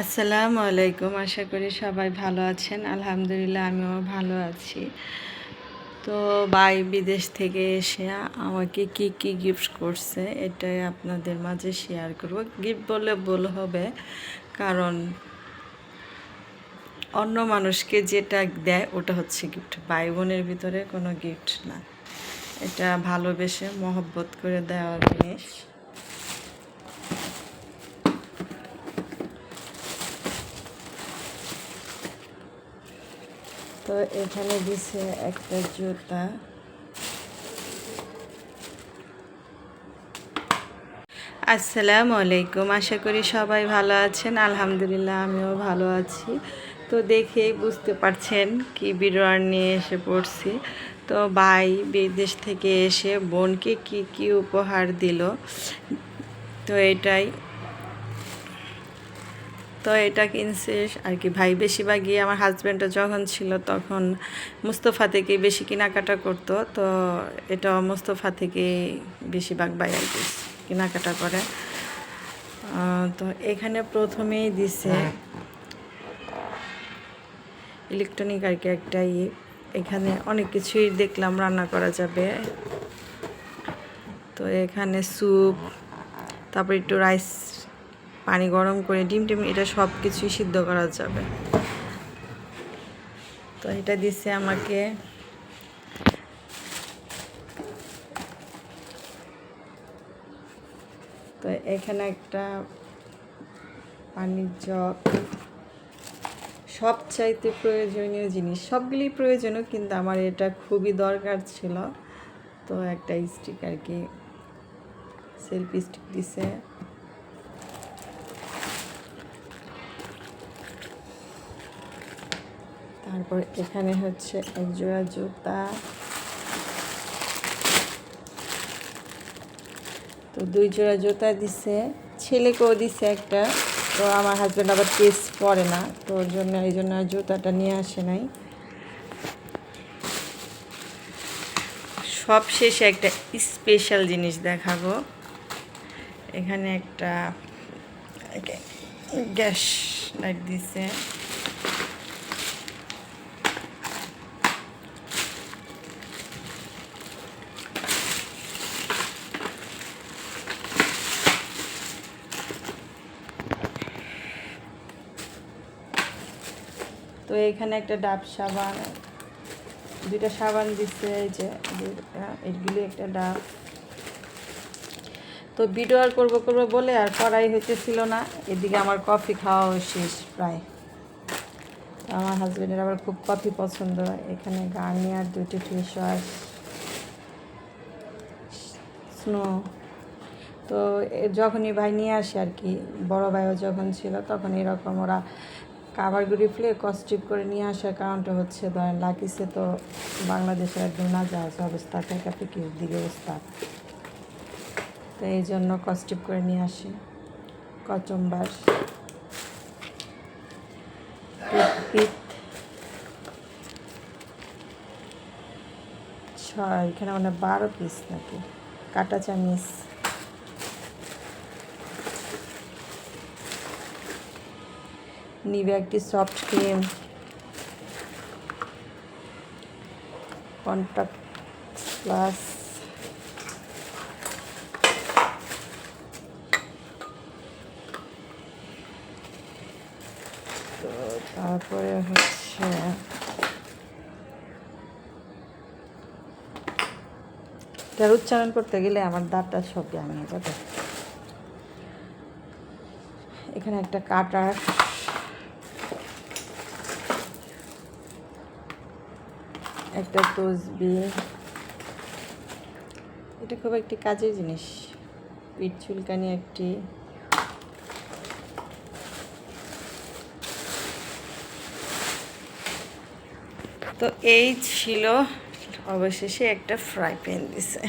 আসসালামু আলাইকুম, আশা করি সবাই ভালো আছেন। আলহামদুলিল্লাহ, আমিও ভালো আছি। তো বাই বিদেশ থেকে এসে আমাকে কি কি গিফট করছে, এটাই আপনাদের মাঝে শেয়ার করব। গিফট বললে ভুল হবে, কারণ অন্য মানুষকে যেটা দেয়, ওটা হচ্ছে গিফট ভাই বোনের ভিতরে কোনো গিফট না। এটা ভালোবেসে মহব্বত করে দেওয়া জিনিস। তো এখানে দিছে একটা জুতা। আসসালামু আলাইকুম, আশা করি সবাই ভালো আছেন। আলহামদুলিল্লাহ, আমিও ভালো আছি। তো দেখেই বুঝতে পারছেন কি বিরোয়ার নিয়ে এসে পড়ছি। তো ভাই বিদেশ থেকে এসে বোনকে কি কি উপহার দিল? তো এটাই। তো এটা কিনছে আর কি ভাই বেশিরভাগই আমার হাজব্যান্ডও যখন ছিল তখন মুস্তফা থেকে বেশি কেনাকাটা করতো। তো এটা মুস্তফা থেকে বেশিরভাগ ভাই আর কি কেনাকাটা করে। তো এখানে প্রথমেই দিছে ইলেকট্রনিক আর কি একটা ইয়ে এখানে অনেক কিছুই দেখলাম রান্না করা যাবে। তো এখানে স্যুপ তারপর একটু রাইস পানি গরম করে ডিম টিম, এটা সব কিছুই সিদ্ধ করা যাবে। তো এটা দিছে আমাকে তো এখানে একটা পানির জগ। সব চাইতে প্রয়োজনীয় জিনিস সবগুলি প্রয়োজনীয়, কিন্তু আমার এটা খুবই দরকার ছিল। তো একটা স্টিক আর কি সেলফি স্টিক দিছে। তারপর এখানে হচ্ছে এক জোড়া জুতা। তো দুই জোড়া জুতা দিছে, ছেলেকেও দিছে একটা। তো আমার হাজব্যান্ড আবার টেস্ট করে না, তো ওর জন্য এই জন্য জুতাটা নিয়ে আসে নাই। সব শেষে একটা স্পেশাল জিনিস দেখাবো। এখানে একটা গ্যাস লাইট দিছে। তো এখানে একটা ডাব সাবান, দুইটা সাবান দিচ্ছে এই যে এগুলি একটা ডাব। তো ভিডিও আর করব করব বলে আর করাই হইতেছিল না, এদিকে আমার কফি খাওয়াও শেষ প্রায়। আমার হাজব্যান্ডের আবার খুব কফি পছন্দ, এখানে গার্নিয়ার দুটি ফেস ওয়াশ স্নো। তো যখনই ভাই নিয়ে আসে আর কি, বড় ভাইও যখন ছিল তখন এরকম ওরা কাভারগুড়ি ফ্লে কস্টিপ করে নিয়ে আসার কারণটা হচ্ছে, ধরেন লাকিসে তো বাংলাদেশের একদম না যায় অবস্থা থেকে পিকির দিকে অবস্থা। তো এই জন্য কস্টিপ করে নিয়ে আসি। কচম্বার ছয়, এখানে মানে বারো পিস নাকি? কাটা চামিচ। নিবে একটি সফট ক্রিম কন্ট্যাক্ট প্লাস তো তারপরে হচ্ছে এটার উচ্চারণ করতে গেলে আমার দাঁতটা সব আমি যাবে এখানে একটা কাটার একটা তসবি এটা খুব একটি কাজের জিনিস। পিঠ চুলকানি একটি। তো এই ছিল অবশেষে একটা ফ্রাই প্যান দিছে।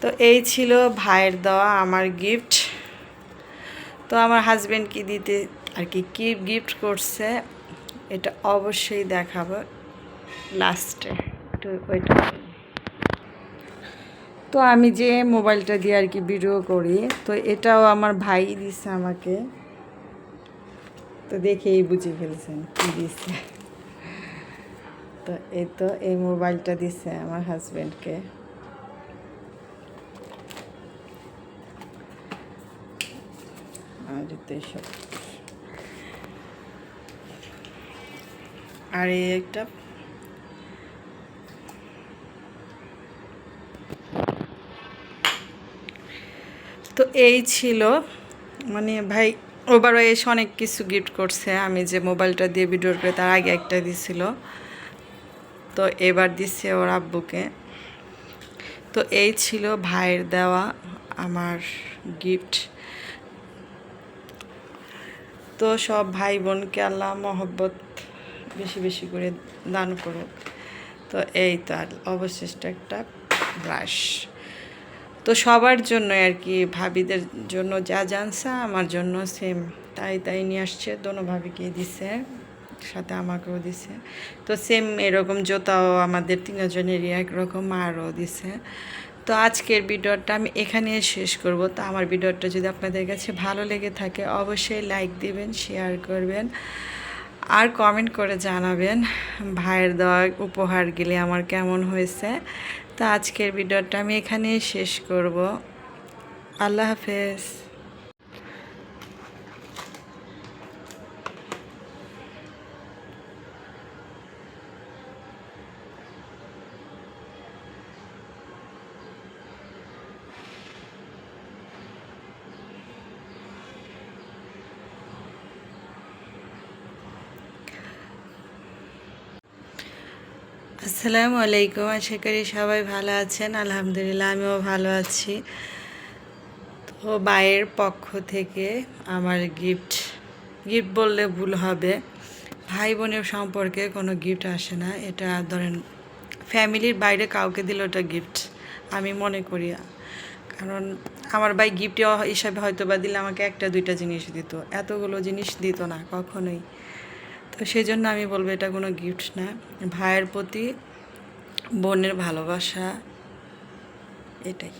তো এই ছিল ভাইয়ের দেওয়া আমার গিফট তো আমার হাজব্যান্ড কি দিতে আর কি কি গিফট করছে? এটা অবশ্যই দেখাবো লাস্টে। একটু ওইটা তো আমি যে মোবাইলটা দিয়ে আর কি ভিডিও করি, তো এটাও আমার ভাই দিচ্ছে আমাকে। তো দেখেই বুঝে ফেলছেন কী দিচ্ছে তো এই তো এই মোবাইলটা দিচ্ছে আমার হাজব্যান্ডকে আর তো এসব। আর এই একটা তো এই ছিল মানে ভাই ওবারও এসে অনেক কিছু গিফট করছে। আমি যে মোবাইলটা দিয়ে ভিডিও করে তার আগে একটা দিছিল। তো এবার দিচ্ছে ওর আব্বুকে। তো এই ছিল ভাইয়ের দেওয়া আমার গিফট তো সব ভাই বোনকে আল্লাহ মহব্বত বেশি বেশি করে দান করুক। তো এই তো আর অবশিষ্ট একটা ব্রাশ তো সবার জন্য আর কি, ভাবিদের জন্য যা জানসা আমার জন্য সেম তাই তাই নিয়ে আসছে, দোনো ভাবিকে দিছে, সাথে আমাকেও দিছে। তো সেম এরকম জোতাও আমাদের তিনজনেরই একরকম আরও দিছে। তো আজকের ভিডিওটা আমি এখানে শেষ করব। তো আমার ভিডিওটা যদি আপনাদের কাছে ভালো লেগে থাকে, অবশ্যই লাইক দিবেন শেয়ার করবেন। আর কমেন্ট করে জানাবেন, ভাইয়ের দেওয়া উপহার গেলে আমার কেমন হয়েছে। তো আজকের ভিডিওটা আমি এখানেই শেষ করব। আল্লাহ হাফেজ। আসসালামু আলাইকুম, আশা করি সবাই ভালো আছেন। আলহামদুলিল্লাহ, আমিও ভালো আছি। তো বাইয়ের পক্ষ থেকে আমার গিফট গিফট বললে ভুল হবে। ভাই বোনের সম্পর্কে কোনো গিফট আসে না। এটা ধরেন ফ্যামিলির বাইরে কাউকে দিলে ওটা গিফট আমি মনে করি। কারণ আমার ভাই গিফট হিসাবে হয়তো বা দিলে আমাকে একটা, দুইটা জিনিস দিত। এতগুলো জিনিস দিত না, কখনোই। তো সেই জন্য আমি বলব এটা কোনো গিফট না। ভাইয়ের প্রতি বোনের ভালোবাসা, এটাই।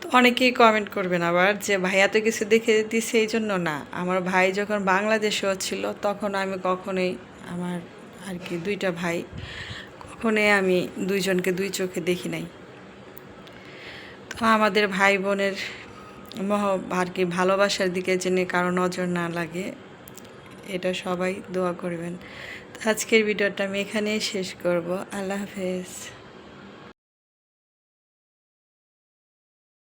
তো অনেকেই কমেন্ট করবেন আবার যে, ভাই, এত কিছু দেখে দিছে এই জন্য না। আমার ভাই যখন বাংলাদেশেও ছিল, তখন আমি কখনোই আমার আর কি দুইটা ভাই, কখনোই আমি দুইজনকে দুই চোখে দেখি নাই। তো আমাদের ভাই বোনের মহ, আর কি ভালোবাসার দিকে জেনে কারও নজর না লাগে এটা সবাই দোয়া করবেন। আজকের ভিডিওটা আমি এখানেই শেষ করব। আল্লাহ হাফেজ।